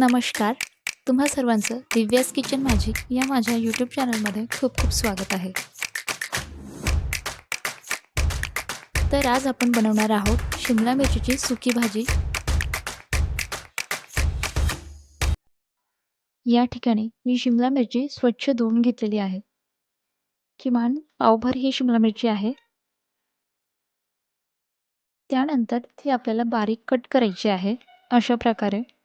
नमस्कार. तुम्हा सर्वांचं दिव्यास किचन मॅजिक या माझ्या यूट्यूब चॅनलमध्ये खूप खूप स्वागत आहे. तर आज आपण बनवणार आहोत शिमला मिरचीची सुकी भाजी. या ठिकाणी मी शिमला मिरची स्वच्छ धुवून घेतलेली आहे. किमान पावभर ही शिमला मिरची आहे. त्यानंतर ती आपल्याला बारीक कट करायची आहे अशा प्रकारे.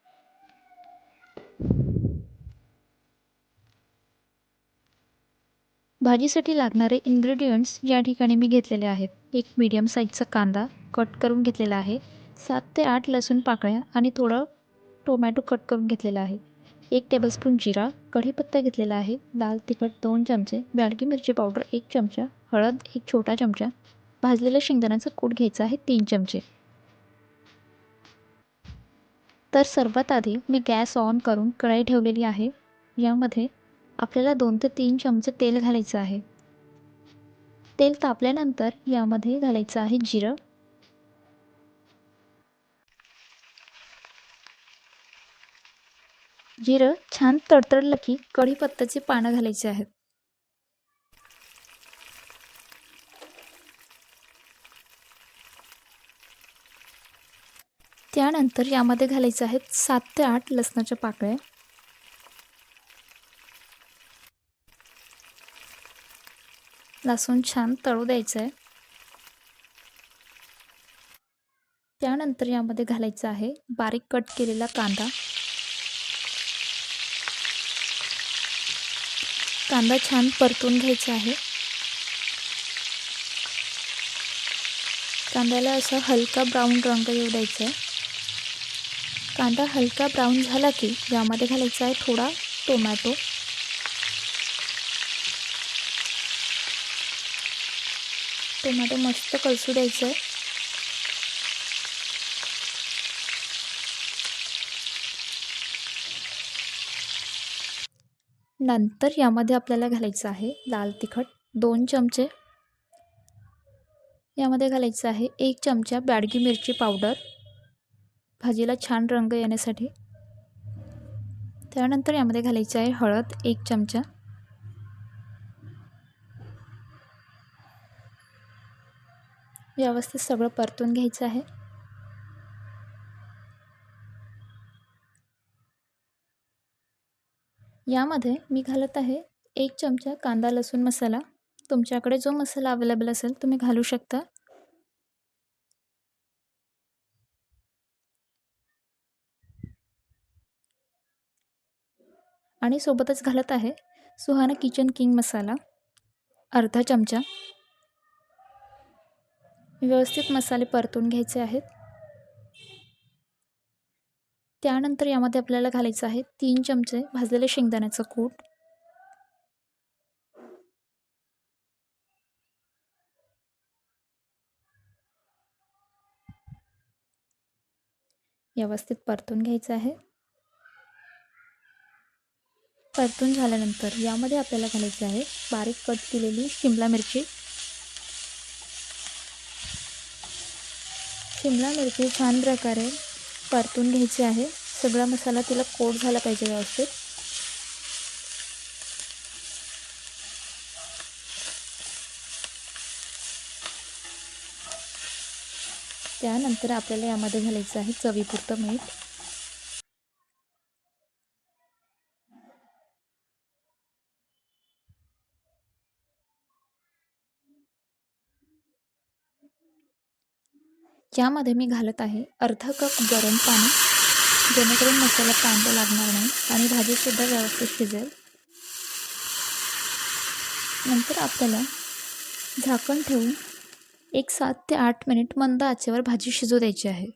भाजीसाठी लागणारे इन्ग्रेडियंट्स या ठिकाणी मी घेतलेले आहेत. एक मीडियम साईजचा कांदा कट करून घेतलेला आहे. सात ते आठ लसूण पाकळ्या आणि थोडं टोमॅटो कट करून घेतलेला आहे. एक टेबलस्पून जिरा कढीपत्ता घेतलेला आहे. लाल तिखट दोन चमचे बॅडगी मिरची पावडर एक चमचा हळद एक छोटा चमचा भाजलेल्या शेंगदाण्याचं कूट घ्यायचं आहे तीन चमचे. तर सर्वात आधी मी गॅस ऑन करून कढई ठेवलेली आहे. यामध्ये आपल्याला दोन ते तीन चमचे तेल घालायचं आहे. तेल तापल्यानंतर यामध्ये घालायचं आहे जिरं. जिरं छान तडतडलं की कढीपत्त्याची पानं घालायची आहेत. त्यानंतर यामध्ये घालायचं आहेत सात ते आठ लसणाच्या पाकळ्या. लसूण छान तळू द्यायचं आहे त्यानंतर यामध्ये घालायचं आहे बारीक कट केलेला कांदा. कांदा छान परतून घ्यायचा आहे. कांद्याला असा हलका ब्राऊन रंग येऊ द्यायचा आहे कांदा हलका ब्राऊन झाला की यामध्ये घालायचा आहे थोडा टोमॅटो. टोमॅटो मस्त कलसू द्यायचं आहे. नंतर यामध्ये आपल्याला घालायचं आहे लाल तिखट दोन चमचे. यामध्ये घालायचं आहे एक चमचा बॅडगी मिरची पावडर. भाजीला छान रंग येण्यासाठी. त्यानंतर यामध्ये घालायचं आहे हळद एक चमचा. व्यवस्थित सगळं परतून घ्यायचं आहे. यामध्ये मी घालत आहे एक चमचा कांदा लसूण मसाला. तुमच्याकडे जो मसाला अवेलेबल असेल तुम्ही घालू शकता. आणि सोबतच घालत आहे सुहाना किचन किंग मसाला. अर्धा चमचा व्यवस्थित मसाले परतून घ्यायचे आहेत. त्यानंतर यामध्ये आपल्याला घालायचं आहे तीन चमचे भाजलेले शेंगदाण्याचं कूट. व्यवस्थित परतून घ्यायचं आहे. परतून झाल्यानंतर यामध्ये आपल्याला घालायचं आहे बारीक कट केलेली शिमला मिरची. शिमला मिरची छान प्रकारे परतून घ्यायची आहे. सगळा मसाला तिला कोट झाला पाहिजे व्यवस्थित. त्यानंतर आपल्याला यामध्ये घालायचं आहे चवीपुरतं मीठ. यामध्ये मी घालत आहे अर्धा कप गरम पाणी जेणेकरून मसाला कांदा लागणार नाही आणि भाजीसुद्धा व्यवस्थित शिजेल. नंतर आपल्याला झाकण ठेवून एक सात ते आठ मिनिट मंद आचेवर भाजी शिजू द्यायची आहे.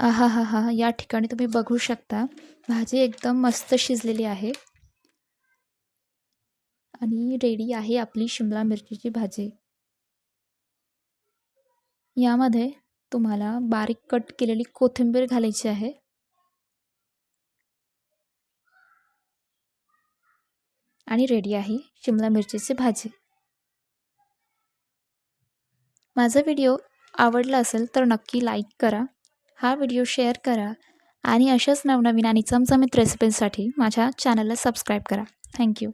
आहा हा हा या ठिकाणी तुम्ही बघू शकता भाजी एकदम मस्त शिजलेली आहे. आणि रेडी आहे आपली शिमला मिरचीची भाजी. यामध्ये तुम्हाला बारीक कट केलेली कोथिंबीर घालायची आहे. आणि रेडी आहे शिमला मिरचीची भाजी. माझा व्हिडिओ आवडला असेल तर नक्की लाईक करा हा व्हिडिओ शेअर करा आणि अशाच नवनवीन आणि चमचमीत रेसिपींसाठी माझ्या चॅनलला सबस्क्राईब करा. थँक्यू